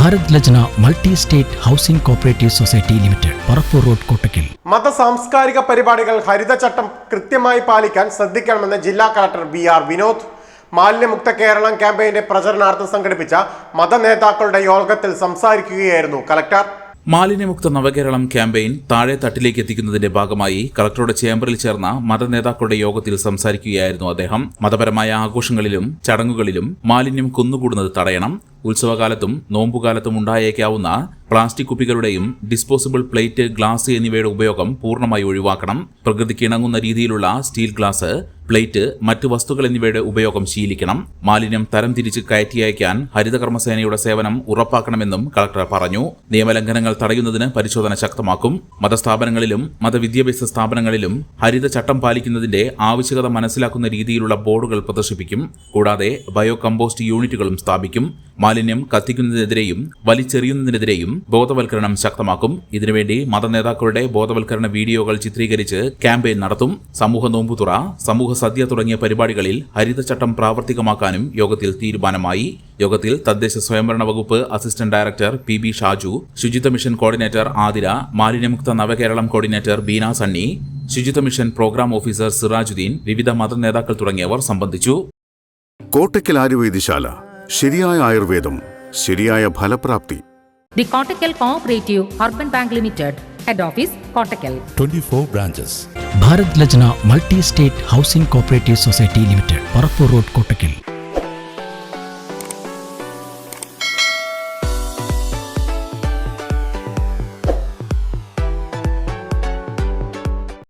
Bharat Lajna multi state housing cooperative society limited Parappur road Kottakkal. മത സാംസ്കാരിക പരിപാടികൾ ഹരിതചട്ടം കൃത്യമായി പാലിക്കാൻ ശ്രദ്ധിക്കണമെന്ന് ജില്ലാ കളക്ടർ ബി ആർ വിനോദ്. മാലിന്യമുക്ത കേരളം ക്യാമ്പയിന്റെ പ്രചരണാർത്ഥം സംഘടിപ്പിച്ച മത നേതാക്കളുടെ യോഗത്തിൽ സംസാരിക്കുകയായിരുന്നു കളക്ടർ. മാലിന്യമുക്ത നവകേരളം ക്യാമ്പയിൻ താഴെ തട്ടിലേക്ക് എത്തിക്കുന്നതിന്റെ ഭാഗമായി കളക്ടറുടെ ചേംബറിൽ ചേർന്ന മതനേതാക്കളുടെ യോഗത്തിൽ സംസാരിക്കുകയായിരുന്നു അദ്ദേഹം. മതപരമായ ആഘോഷങ്ങളിലും ചടങ്ങുകളിലും മാലിന്യം കുന്നുകൂടുന്നത് തടയണം ഉത്സവകാലത്തും നോമ്പുകാലത്തും ഉണ്ടായേക്കാവുന്ന പ്ലാസ്റ്റിക് കുപ്പികളുടെയും ഡിസ്പോസിബിൾ പ്ലേറ്റ് ഗ്ലാസ് എന്നിവയുടെ ഉപയോഗം പൂർണമായി ഒഴിവാക്കണം. പ്രകൃതിക്ക് ഇണങ്ങുന്ന രീതിയിലുള്ള സ്റ്റീൽ ഗ്ലാസ് പ്ലേറ്റ് മറ്റു വസ്തുക്കൾ എന്നിവയുടെ ഉപയോഗം ശീലിക്കണം. മാലിന്യം തരംതിരിച്ച് കയറ്റി അയക്കാൻ ഹരിതകർമ്മസേനയുടെ സേവനം ഉറപ്പാക്കണമെന്നും കളക്ടർ പറഞ്ഞു. നിയമലംഘനങ്ങൾ തടയുന്നതിന് പരിശോധന ശക്തമാക്കും. മതസ്ഥാപനങ്ങളിലും മതവിദ്യാഭ്യാസ സ്ഥാപനങ്ങളിലും ഹരിത ചട്ടം പാലിക്കുന്നതിന്റെ ആവശ്യകത മനസ്സിലാക്കുന്ന രീതിയിലുള്ള ബോർഡുകൾ പ്രദർശിപ്പിക്കും. കൂടാതെ ബയോ കമ്പോസ്റ്റ് യൂണിറ്റുകളും സ്ഥാപിക്കും. മാലിന്യം കത്തിക്കുന്നതിനെതിരെയും വലിച്ചെറിയുന്നതിനെതിരെയും ബോധവൽക്കരണം ശക്തമാക്കും. ഇതിനുവേണ്ടി മതനേതാക്കളുടെ ബോധവൽക്കരണ വീഡിയോകൾ ചിത്രീകരിച്ച് ക്യാമ്പയിൻ നടത്തും. സമൂഹ നോമ്പുതുറ സമൂഹ സദ്യ തുടങ്ങിയ പരിപാടികളിൽ ഹരിതചട്ടം പ്രാവർത്തികമാക്കാനും യോഗത്തിൽ തീരുമാനമായി. യോഗത്തിൽ തദ്ദേശ സ്വയംഭരണ വകുപ്പ് assistant director P B Shaju ശുചിത്വ മിഷൻ കോർഡിനേറ്റർ ആതിര മാലിന്യമുക്ത നവകേരളം കോർഡിനേറ്റർ ബീന സണ്ണി ശുചിത്വ മിഷൻ പ്രോഗ്രാം ഓഫീസർ സിറാജുദ്ദീൻ വിവിധ മത നേതാക്കൾ തുടങ്ങിയവർ സംബന്ധിച്ചു. കോട്ടയ്ക്കൽ ആര്യവൈദ്യശാല ശരിയായ ആയുർവേദം ശരിയായ ഫലപ്രാപ്തി. The Kottakkal urban bank limited head office Kottakkal twenty 24 branches. Bharat Lajna multi state housing cooperative society limited Parappur road Kottakkal.